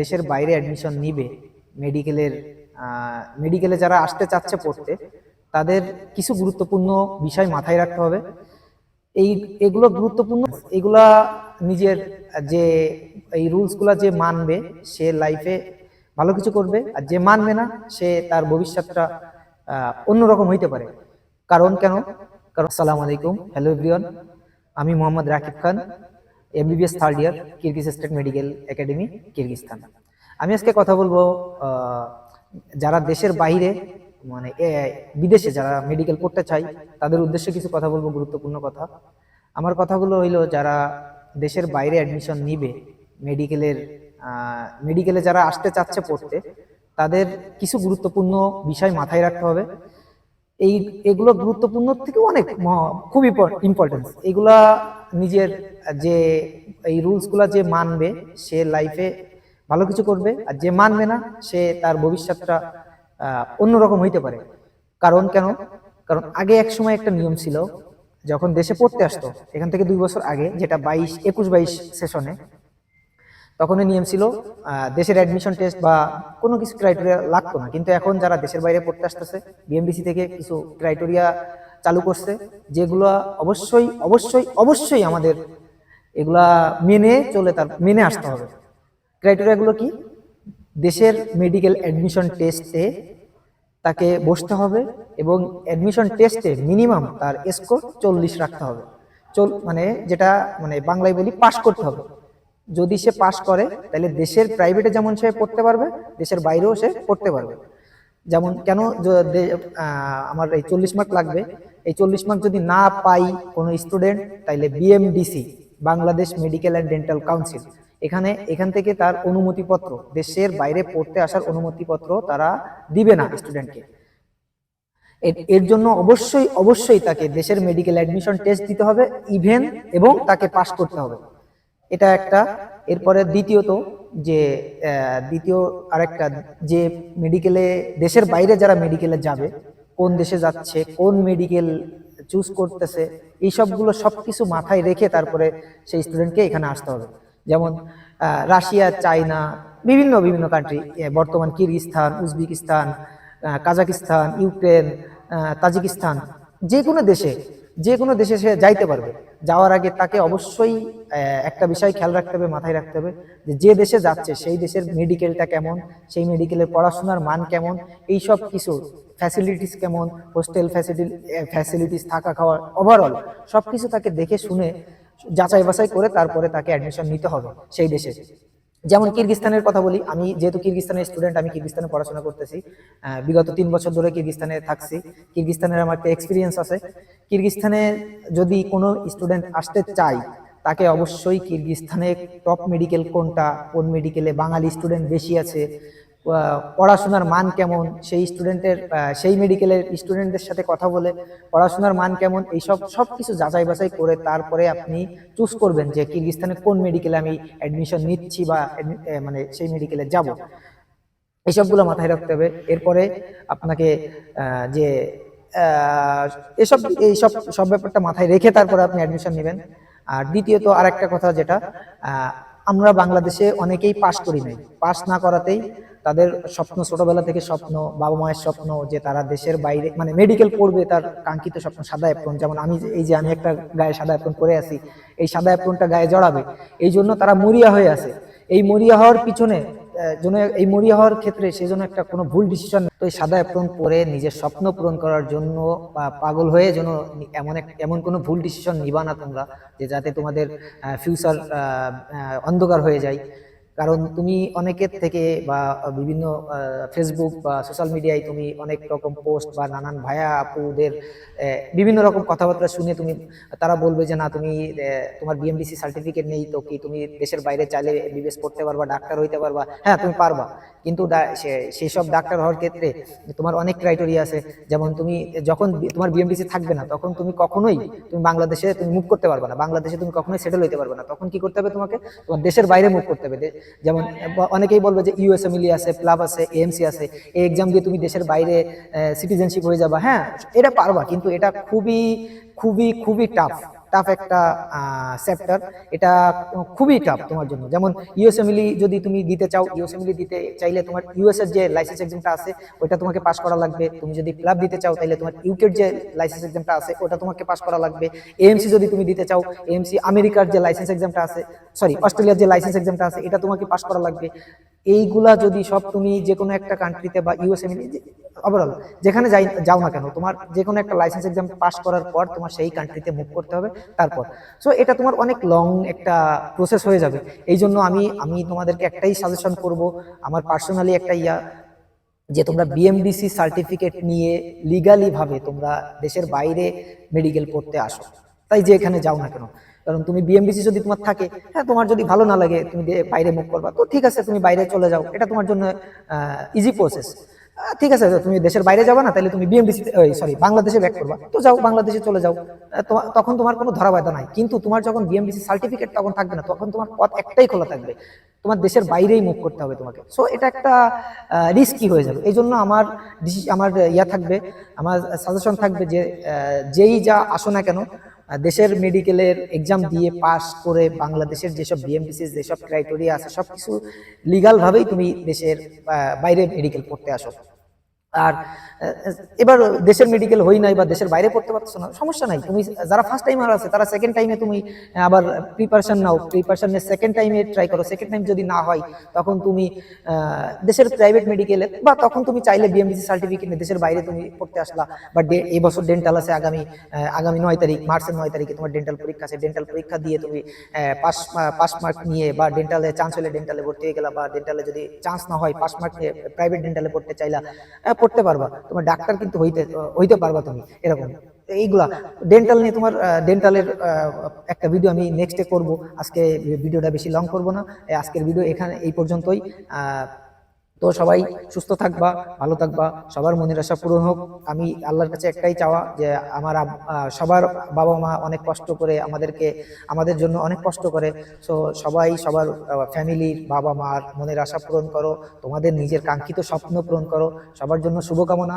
দেশের বাইরে অ্যাডমিশন নিবে মেডিকেলের মেডিকেলে যারা আসতে চাচ্ছে পড়তে তাদের কিছু গুরুত্বপূর্ণ বিষয় মাথায় রাখতে হবে। এই এগুলো গুরুত্বপূর্ণ এগুলা নিজের যে এই রুলসগুলো যে মানবে সে লাইফে ভালো কিছু করবে আর যে মানবে না সে তার ভবিষ্যৎটা অন্যরকম হইতে পারে। কারণ কেন? কারণ সালাম আলাইকুম। হ্যালো এভরিওয়ান আমি Mohammad Rakib Khan. MBBS third year Kyrgyz State Medical Academy Kyrgyzstan আমি আজকে কথা বলব যারা দেশের বাইরে মানে বিদেশে যারা মেডিকেল পড়তে চায় তাদের উদ্দেশ্যে কিছু কথা বলব গুরুত্বপূর্ণ কথা। আমার কথাগুলো হইল যারা দেশের বাইরে অ্যাডমিশন নিবে মেডিকেলের মেডিকেলে যারা আসতে চাচ্ছে পড়তে তাদের কিছু গুরুত্বপূর্ণ বিষয় মাথায় রাখতে হবে। এই এগুলো গুরুত্বপূর্ণ থেকে অনেক খুব ইম্পর্টেন্স এগুলা নিজের, যে এই রুলসগুলা যে মানবে, সে লাইফে ভালো কিছু করবে, আর যে মানবে না, সে তার ভবিষ্যৎটা অন্যরকম হইতে পারে। কারণ কেন? কারণ আগে এক সময় একটা নিয়ম ছিল, যখন দেশে পড়তে আসতো, এখান থেকে দুই বছর আগে, যেটা বাইশ, একুশ বাইশ সেশনে তখন এই নিয়ম ছিল দেশের অ্যাডমিশন টেস্ট বা কোনো কিছু ক্রাইটেরিয়া লাগতো না। কিন্তু এখন যারা দেশের বাইরে পড়তে আসতেছে বিএমবিসি থেকে কিছু ক্রাইটেরিয়া চালু করছে, যেগুলো অবশ্যই অবশ্যই অবশ্যই আমাদের এগুলা মেনে চলে তার, মেনে আসতে হবে। ক্রাইটেরিয়াগুলো কি? দেশের মেডিকেল অ্যাডমিশন টেস্টে তাকে বসতে হবে এবং অ্যাডমিশন টেস্টে মিনিমাম তার স্কোর চল্লিশ রাখতে হবে। চল মানে যেটা মানে বাংলায় বলি পাশ করতে হবে। যদি সে পাশ করে, তাহলে দেশের প্রাইভেটে যেমন সে পড়তে পারবে, দেশের বাইরেও সে পড়তে পারবে। যেমন কেন আমার এই চল্লিশ মার্ক লাগবে? এই চল্লিশ মার্ক যদি না পাই কোনো স্টুডেন্ট তাইলে BMDC Bangladesh medical and dental council এখানে এখান থেকে তার অনুমতিপত্র দেশের বাইরে পড়তে আসার অনুমতিপত্র তারা দিবে না স্টুডেন্টকে এর- এর জন্য অবশ্যই অবশ্যই তাকে দেশের মেডিকেল অ্যাডমিশন টেস্ট দিতে হবে ইভেন এবং তাকে পাস করতে হবে। এটা একটা। এরপরে দ্বিতীয়ত যে দ্বিতীয় আরেকটা, যে মেডিকেলে দেশের বাইরে যারা মেডিকেলে যাবে, কোন দেশে যাচ্ছে, কোন মেডিকেল চুজ করতেছে, এই সবগুলো সবকিছু মাথায় রেখে তারপরে সেই স্টুডেন্টকে এখানে আসতে হবে। যেমন রাশিয়া, চায়না, বিভিন্ন বিভিন্ন কান্ট্রি বর্তমান Kyrgyzstan Uzbekistan Kazakhstan, Ukraine Tajikistan যে কোনো দেশে যে কোনো দেশে সে যাইতে পারবে। যাওয়ার আগে তাকে অবশ্যই একটা বিষয় খেয়াল রাখতে হবে, মাথায় রাখতে হবে যে যে দেশে যাচ্ছে, সেই দেশের মেডিকেলটা কেমন, সেই মেডিকেলের পড়াশোনার মান কেমন এই সব কিছু ফ্যাসিলিটিস কেমন হোস্টেল ফ্যাসিলিটি ফ্যাসিলিটিস থাকা খাওয়া ওভারঅল সব কিছু তাকে দেখে শুনে যাচাই বাছাই করে তারপরে তাকে অ্যাডমিশন নিতে হবে সেই দেশে। যেমন কিরগিস্তানের কথা বলি, আমি যেহেতু কিরগিস্তানের স্টুডেন্ট আমি কিরগিস্তানে পড়াশোনা করতেছি। বিগত তিন বছর ধরে কিরগিস্তানে থাকছি। কিরগিস্তানের আমার একটা এক্সপিরিয়েন্স আছে। কিরগিস্তানে যদি কোনো স্টুডেন্ট আসতে চাই তাকে অবশ্যই কিরগিস্তানে টপ মেডিকেল কোনটা, কোন মেডিকেলে বাঙালি স্টুডেন্ট বেশি আছে পড়াশোনার মান কেমন? সেই স্টুডেন্টের সেই মেডিকেলের স্টুডেন্টদের সাথে কথা বলে পড়াশোনার মান কেমন? এইসব সব কিছু যাচাই বাছাই করে তারপরে আপনি চুজ করবেন যে কিরগিস্তানে কোন মেডিকেলে আমি অ্যাডমিশন নিচ্ছি বা মানে সেই মেডিকেলে যাব। এইসবগুলো মাথায় রাখতে হবে। এরপরে আপনাকে যে এসব, এইসব, সব ব্যাপারটা মাথায় রেখে তারপরে আপনি অ্যাডমিশন নেবেন। আর দ্বিতীয়ত আরেকটা কথা যেটা আমরা বাংলাদেশে অনেকেই পাশ করি নাই। পাশ না করাতেই তাদের স্বপ্ন, ছোটবেলা থেকে স্বপ্ন, বাবা মায়ের স্বপ্ন যে তারা দেশের বাইরে মানে মেডিকেল পড়বে তার কাঙ্ক্ষিত স্বপ্ন, সাদা অ্যাপ্রন যেমন আমি এই যে আমি একটা গায়ে সাদা অ্যাপ্রন করে আছি, এই সাদা অ্যাপ্রনটা গায়ে জড়াবে, এই জন্য তারা মরিয়া হয়ে আছে। এই মরিয়া হওয়ার পিছনে জন্য এই মরিয়া হওয়ার ক্ষেত্রে সেই জন্য একটা কোনো ভুল ডিসিশন তো এই সাদা অ্যাপ্রন পরে নিজের স্বপ্ন পূরণ করার জন্য বা পাগল হয়ে যেন এমন এক এমন কোনো ভুল ডিসিশন নিবা না তোমরা, যে যাতে তোমাদের ফিউচার অন্ধকার হয়ে যায়। কারণ তুমি অনেকের থেকে বা বিভিন্ন ফেসবুক বা সোশ্যাল মিডিয়ায় তুমি অনেক রকম পোস্ট বা নানান ভায়া আপুদের বিভিন্ন রকম কথাবার্তা শুনে তুমি, তারা বলবে যে, না, তুমি তোমার বিএমডিসি সার্টিফিকেট নেই তো কি তুমি দেশের বাইরে চাইলে বিবেস পড়তে পারবা, ডাক্তার হইতে পারবা? হ্যাঁ তুমি পারবা। কিন্তু সেই সব ডাক্তার হওয়ার ক্ষেত্রে তোমার অনেক ক্রাইটেরিয়া আছে। যেমন তুমি যখন তোমার বিএমডিসি থাকবে না, তখন তুমি কখনোই তুমি বাংলাদেশে তুমি মুভ করতে পারবে না। বাংলাদেশে তুমি কখনোই সেটেল হইতে পারবে না। তখন কি করতে হবে তোমাকে? তোমার দেশের বাইরে মুভ করতে হবে। যেমন, অনেকেই বলবে যে ইউএসএমএলই আছে প্লাব আছে এএমসি আছে, এই এক্সাম দিয়ে তুমি দেশের বাইরে সিটিজেনশিপ হয়ে যাবা। হ্যাঁ এটা পারবা, কিন্তু এটা খুবই খুবই খুবই টাফ টাফ একটা চ্যাপ্টার এটা খুবই টাফ তোমার জন্য। যেমন ইউএসএমএলি যদি তুমি দিতে চাও ইউএসএমএলি দিতে চাইলে তোমার ইউএস এর যে লাইসেন্স এক্সামটা আছে ওটা তোমাকে পাস করা লাগবে। তুমি যদি ক্লাব দিতে চাও তাহলে তোমার ইউকের যে লাইসেন্স এক্সামটা আছে, ওটা তোমাকে পাস করা লাগবে। এএমসি যদি তুমি দিতে চাও এএমসি আমেরিকার যে লাইসেন্স এক্সামটা আছে সরি অস্ট্রেলিয়ার যে লাইসেন্স এক্সামটা আছে, এটা তোমাকে পাস করা লাগবে। এইগুলা যদি সব তুমি যে কোনো একটা কান্ট্রিতে বা ইউএসএমএলি ওভারঅল যেখানে যাই, যাও না কেন, তোমার যে কোনো একটা লাইসেন্স এক্সাম পাস করার পর তোমার সেই কান্ট্রিতে মুভ করতে হবে, তারপর। সো এটা তোমার অনেক লং একটা প্রসেস হয়ে যাবে। এই জন্য আমি আমি তোমাদেরকে একটাই সাজেশন করব, আমার পার্সোনালি একটা ইয়া, যে তোমরা বিএমডিসি সার্টিফিকেট নিয়ে লিগালিভাবে তোমরা দেশের বাইরে মেডিকেল পড়তে আসো। তাই যে এখানে যাও না কেন। কারণ তুমি বিএমডিসি যদি তোমার থাকে হ্যাঁ তোমার যদি ভালো না লাগে, তুমি বাইরে মুখ করবা। তো ঠিক আছে, তুমি বাইরে চলে যাও। এটা তোমার জন্য ইজি প্রসেস ঠিক আছে, তুমি দেশের বাইরে যাবা না তাহলে তুমি বিএমডিসি সরি বাংলাদেশে ব্যাক করবা। তো যাও, বাংলাদেশে চলে যাও। তখন তোমার কোনো ধরাবাধা নাই। কিন্তু তোমার যখন বিএমডিসি সার্টিফিকেট তখন থাকবে না, তখন তোমার পথ একটাই খোলা থাকবে। তোমার দেশের বাইরেই মুভ করতে হবে তোমাকে। সো এটা একটা রিস্কি হয়ে যাবে। এই জন্য আমার আমার ইয়া থাকবে, আমার সাজেশন থাকবে যে যেই যা আসো না কেন দেশের মেডিকেলের এক্সাম দিয়ে পাস করে বাংলাদেশের যেসব বিএমডিসি যেসব ক্রাইটেরিয়া আছে সব কিছু লিগালভাবেই তুমি দেশের বাইরে মেডিকেল পড়তে আসো। আর এবার দেশের মেডিকেল হই নাই বা দেশের বাইরে পড়তে পারছ না, সমস্যা নাই। তুমি যারা ফার্স্ট টাইমার আছে, তারা সেকেন্ড টাইমে তুমি আবার প্রিপারেশন নাও। প্রিপারেশনের সেকেন্ড টাইমে ট্রাই করো। সেকেন্ড টাইম যদি না হয়, তখন তুমি দেশের প্রাইভেট মেডিকেলে বা তখন তুমি চাইলে বিএমডিসি সার্টিফিকেট নিয়ে দেশের বাইরে তুমি পড়তে আসলা। বা এই বছর ডেন্টাল আছে আগামী আগামী নয় তারিখ, মার্চের নয় তারিখে তোমার ডেন্টাল পরীক্ষা আছে। ডেন্টাল পরীক্ষা দিয়ে তুমি পাস পাস মার্ক নিয়ে বা ডেন্টালে চান্স হলে ডেন্টালে ভর্তি হয়ে গেলা বা ডেন্টালে যদি চান্স না হয় পাস মার্ক নিয়ে প্রাইভেট ডেন্টালে পড়তে চাইলা পড়তে পারবা। তোমার ডাক্তার কিন্তু হইতে হইতে পারবা তুমি, এরকম। এইগুলা। ডেন্টাল নিয়ে তোমার ডেন্টালের একটা ভিডিও আমি নেক্সটে করব। আজকে ভিডিওটা বেশি লং করব না। আজকের ভিডিও এখানে, এই পর্যন্তই। তো সবাই সুস্থ থাকবা, ভালো থাকবা, সবার মনের আশা পূরণ হোক। আমি আল্লাহর কাছে একটাই চাওয়া যে আমার সবার বাবা মা অনেক কষ্ট করে আমাদেরকে, আমাদের জন্য অনেক কষ্ট করে। সো সবাই সবার ফ্যামিলির বাবা মার মনের আশা পূরণ করো। তোমাদের নিজের কাঙ্ক্ষিত স্বপ্ন পূরণ করো। সবার জন্য শুভকামনা।